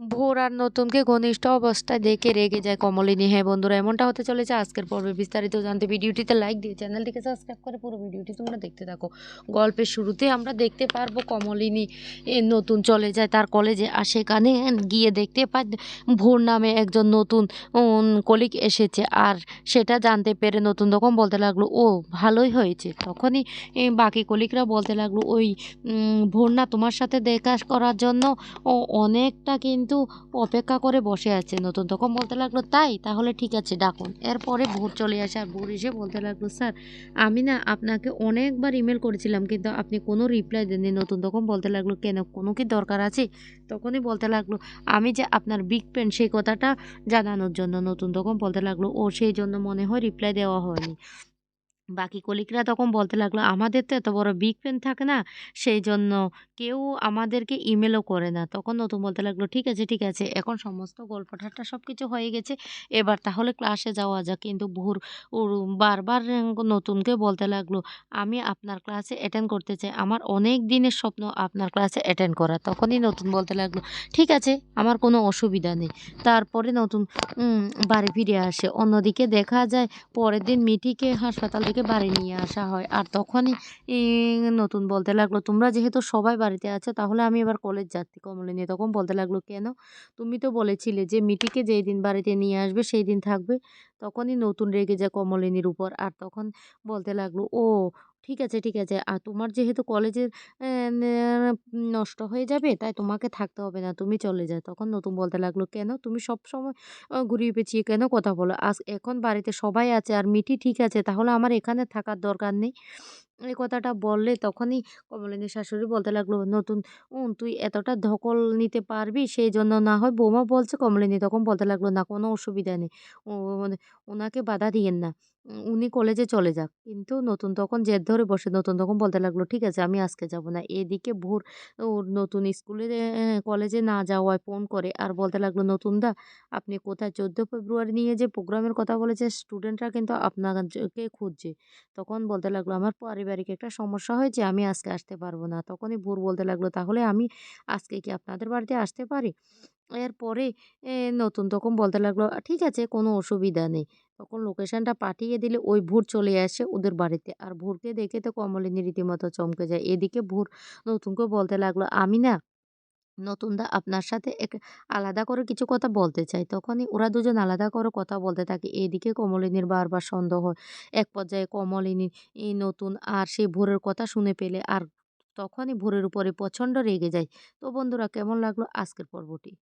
ভোর আর নতুনকে ঘনিষ্ঠ অবস্থায় দেখে রেগে যায় কমলিনী। হ্যাঁ বন্ধুরা, এমনটা হতে চলেছে আজকের পর্বে। বিস্তারিত জানতে ভিডিওটিতে লাইক দিয়ে চ্যানেলটিকে সাবস্ক্রাইব করে পুরো ভিডিওটি তোমরা দেখতে থাকো। গল্পের শুরুতে আমরা দেখতে পারব কমলিনী নতুন চলে যায় তার কলেজে আর সেখানে গিয়ে দেখতে পায় ভোর নামে একজন নতুন কলিক এসেছে আর সেটা জানতে পেরে নতুন রকম বলতে লাগল, ও, ভালোই হয়েছে। তখনই বাকি কলিকরা বলতে লাগল, ওই ভোর না তোমার সাথে দেখা করার জন্য ও অনেকটা কিন্তু অপেক্ষা করে বসে আছে। নতুন তখন বলতে লাগল, তাই? তাহলে ঠিক আছে, ডাকুন। এরপরে ভোর চলে আসে আর ভোর এসে বলতে লাগল, স্যার, আমি না আপনাকে অনেকবার ইমেল করেছিলাম, কিন্তু আপনি কোনো রিপ্লাই দেননি। নতুন তখন বলতে লাগল, কেন? কোনো কি দরকার আছে? তখনই বলতে লাগল, আমি যে আপনার বিগ পেন সেই কথাটা জানানোর জন্য। নতুন তখন বলতে লাগল, ও সেই জন্য মনে হয় রিপ্লাই দেওয়া হয়নি। বাকি কলিকরা তখন বলতে লাগল, আমাদের তো এত বড় বিগ পেন থাকে না, সেই জন্য কেউ আমাদেরকে ইমেলও করে না। তখন নতুন বলতে লাগল, ঠিক আছে ঠিক আছে, এখন সমস্ত গল্প ঠাট্টা সব কিছু হয়ে গেছে, এবার তাহলে ক্লাসে যাওয়া যাক। কিন্তু ভোর বারবার নতুনকে বলতে লাগল, আমি আপনার ক্লাসে অ্যাটেন্ড করতে চাই। আমার অনেক দিনের স্বপ্ন আপনার ক্লাসে অ্যাটেন্ড করা তখনই নতুন বলতে লাগল, ঠিক আছে, আমার কোনো অসুবিধা নেই। তারপরে নতুন বাড়ি ফিরে আসে। অন্যদিকে দেখা যায়, পরের দিন মিটিকে হাসপাতাল থেকে বাড়ি নিয়ে আসা হয়। আর তখনই নতুন বলতে লাগল, তোমরা যেহেতু সবাই বাড়িতে আছো, তাহলে আমি এবার কলেজ যাচ্ছি। কমলিনী তখন বলতে লাগল, কেন? তুমি তো বলেছিলে যে মিটিকে যেই দিন বাড়িতে নিয়ে আসবে সেই দিন থাকবে। তখনই নতুন রেগে যায় কমলিনীর উপর। আর তখন বলতে লাগল, ও, ঠিক আছে ঠিক আছে। আর তোমার যেহেতু কলেজের নষ্ট হয়ে যাবে, তাই তোমাকে থাকতে হবে না, তুমি চলে যাও। তখন নতুন বলতে লাগল, কেন? তুমি সব সময় ঘুরিয়ে পেঁচিয়ে কেন কথা বলো? আজ এখন বাড়িতে সবাই আছে, আর মিটি ঠিক আছে, তাহলে আমার এখানে থাকার দরকার নেই। এই কথাটা বললে তখনই কমলিনীর শাশুড়ি বলতে লাগল নতুন উম, তুই এতটা ধকল নিতে পারবি সেই জন্য না হয় বৌমা বলছে কমলিনী তখন বলতে লাগল না কোনো অসুবিধা নেই ও মানে ওনাকে বাধা দিয়েন না। উনি কলেজে চলে যাক। কিন্তু নতুন তখন জেদ ধরে বসে, নতুন তখন বলতে লাগল, ঠিক আছে, আমি আজকে যাব না। এদিকে ভোর ওর নতুন স্কুলে কলেজে না যাওয়ায় ফোন করে আর বলতে লাগল, নতুন দা, আপনি কোথায়? চোদ্দ ফেব্রুয়ারি নিয়ে যে প্রোগ্রামের কথা বলেছে স্টুডেন্টরা কিন্তু আপনাকে খুঁজছে। তখন বলতে লাগল, আমার পারিবারিক একটা সমস্যা হয়েছে, আমি আজকে আসতে পারব না। তখনই ভোর বলতে লাগল, তাহলে আমি আজকে কি আপনাদের বাড়িতে আসতে পারি? এরপরে নতুন তখন বলতে লাগল, ঠিক আছে, কোনো অসুবিধা নেই। তখন লোকেশনটা পাঠিয়ে দিলে ওই ভোর চলে আসে ওদের বাড়িতে। আর ভোরকে দেখে তো কমলিনী রীতিমতো চমকে যায়। এদিকে ভোর নতুনকে বলতে লাগল, আমি না নতুনদা আপনার সাথে এক আলাদা করে কিছু কথা বলতে চাই। তখনই ওরা দুজন আলাদা করে কথা বলতে থাকে। এদিকে কমলিনীর বারবার সন্দেহ হয়। এক পর্যায়ে কমলিনী নতুন আর সেই ভোরের কথা শুনে পেলে আর তখনই ভোরের উপরে প্রচণ্ড রেগে যায়। তো বন্ধুরা, কেমন লাগল আজকের পর্বটি?